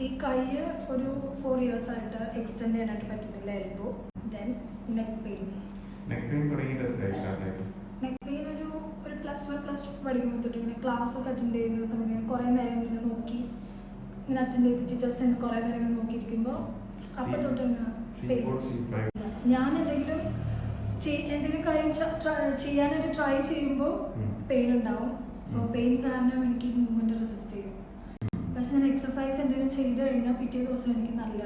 ഈ കൈ ഒരു ഫോർ ഇയേഴ്സ് ആയിട്ട് എക്സ്റ്റെൻഡ് ചെയ്യാനായിട്ട് പറ്റുന്നില്ല elbow then neck pain neck pain തുടങ്ങിയിട്ട് നെക്ക് പെയിൻ ഒരു ഒരു പ്ലസ് വൺ പ്ലസ് ടു പഠിക്കുമ്പോൾ തൊട്ട് ഇങ്ങനെ ക്ലാസ് ഒക്കെ അറ്റൻഡ് ചെയ്യുന്ന സമയത്ത് ഇങ്ങനെ കുറേ നേരം ഇങ്ങനെ നോക്കി ഇങ്ങനെ അറ്റൻഡ് ചെയ്ത് ടീച്ചേഴ്സ് എന്നെ കുറേ നേരം ഇങ്ങനെ നോക്കിയിരിക്കുമ്പോൾ അപ്പം തൊട്ട് ഞാൻ എന്തെങ്കിലും എന്തെങ്കിലും കാര്യം ചെയ്യാനായിട്ട് ട്രൈ ചെയ്യുമ്പോൾ. പെയിൻ ഉണ്ടാവും. സോ. പെയിൻ കാരണം എനിക്ക് മൂവ്മെന്റ് റെസിസ്റ്റ് ചെയ്യും. പക്ഷെ ഞാൻ എക്സസൈസ് എന്തെങ്കിലും ചെയ്ത് കഴിഞ്ഞാൽ പിറ്റേ ദിവസം എനിക്ക് നല്ല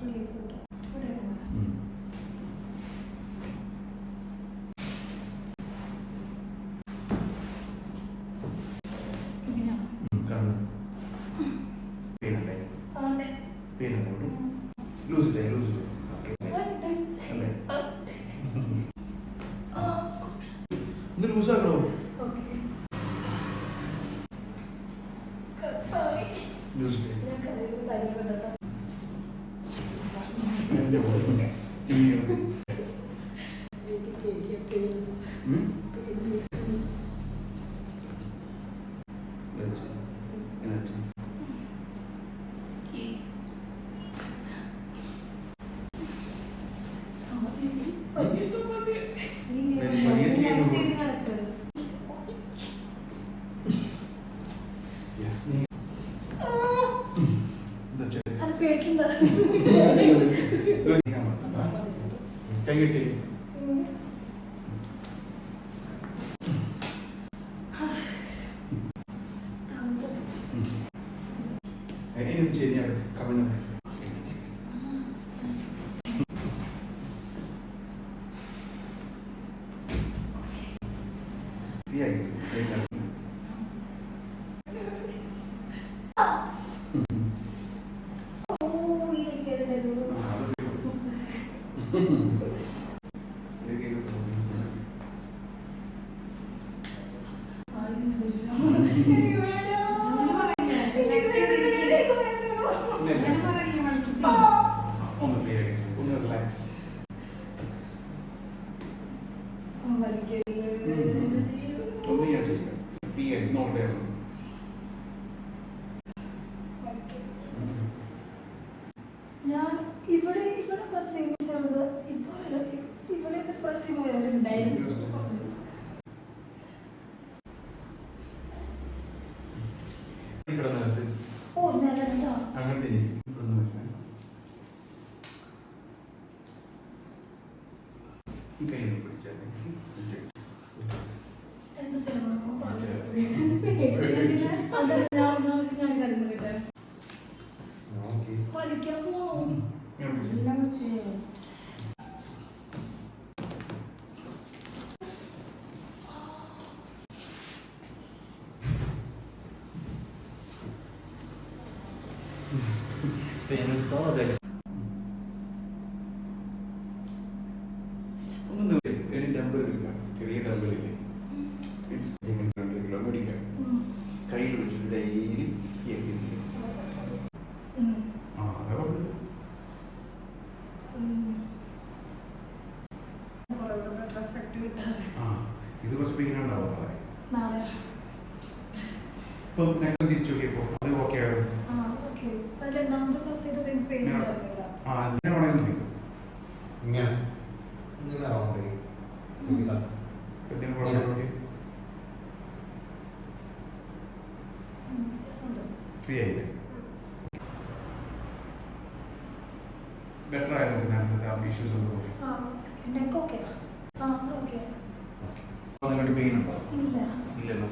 റിലീഫ് കിട്ടും. ലൂസ് ഇല്ലേ? ലൂസ് ആ, ഒന്ന് ലൂസ് കിടക്ക്. Yes, ചെയ്തേ? അത് പേടിക്കണ്ട കൈ കെട്ടി ഉം. തണുപ്പ്. ഇനിയൊന്നും ചെയ്യാൻ കവിഞ്ഞ ഫ്രീ ആയിട്ട് കൈ കടന്നു ഓ, ഈ പേരുണ്ടായിരുന്നു. ആ, ഇത് വരില്ല. ഇത് വേണ്ട. ആ. ഒന്ന് ഫ്രീ ആയിട്ട് ഒന്ന് റിലാക്സ് ആ, വലിക്കരുത്. ഒന്ന് ഞാൻ ചെയ്യാം ഫ്രീ ആയിട്ട് നോക്കട്ടെയാണ് ഞാൻ ഇവിടെ ഇവിടെ പ്രസംഗം ചെറുത് ഇപ്പൊ ഇവിടെ പ്രസംഗം. കിടന്നത് ഓ നിലത്താ അങ്ങനത്തെ ഈ കൈ ഒന്ന് പിടിച്ചാൽ എന്താ ചെയ്യണം? ആ, ചെയ്യാം. അതെ, ഞാൻ- ഞാൻ- ഞാൻ കാര്യം പറയട്ടെ? ഓക്കെ വലിക്കാൻ പോണോ? ഞാൻ പിടിച്ചു എല്ലാം ചെയ്യും. Tienen todo de ഒന്ന് നിർത്തി ഒരു ഡംബൽ എടുക്കാം ചെറിയ ഡംബലില്ലേ രണ്ട് കിലോ മേടിക്കാം ഉം. കയ്യിൽ വെച്ചിട്ട് ഡെയിലി ഈ എക്സസൈസ് ചെയ്യും ഉം. ആ അതാ പറഞ്ഞത് ഉം. കിട്ടാൻ. ആ ഇത് കുറച്ച് പെയിൻ ഉണ്ടാവും നാളെ നാളെ. ഇപ്പം നേരത്തെ തിരിച്ചു നോക്കിയപ്പോൾ അത് ഓക്കെ ആയോ? ആ ഓക്കെ അത് രണ്ടാമത്തെ പ്രസ് ചെയ്ത പെയിൻ പെയിൻ ഉണ്ടായിരുന്നില്ല ആ ഞാൻ അവിടെ നിന്ന് നോക്കും ഇങ്ങനെ. ഇങ്ങനെ റൗണ്ട് ചെയ്യും ഇതാ. എന്തെങ്കിലും കുഴപ്പമില്ല ഉം, yes ഉണ്ട്. ഫ്രീ ആയില്ലേ? ബെറ്റർ ആയിരുന്നു നേരത്തെ ഇഷ്യൂസ് ഒന്നും നിങ്ങളുടെ പെയിൻ ഉണ്ടോ? ഇല്ലല്ലോ.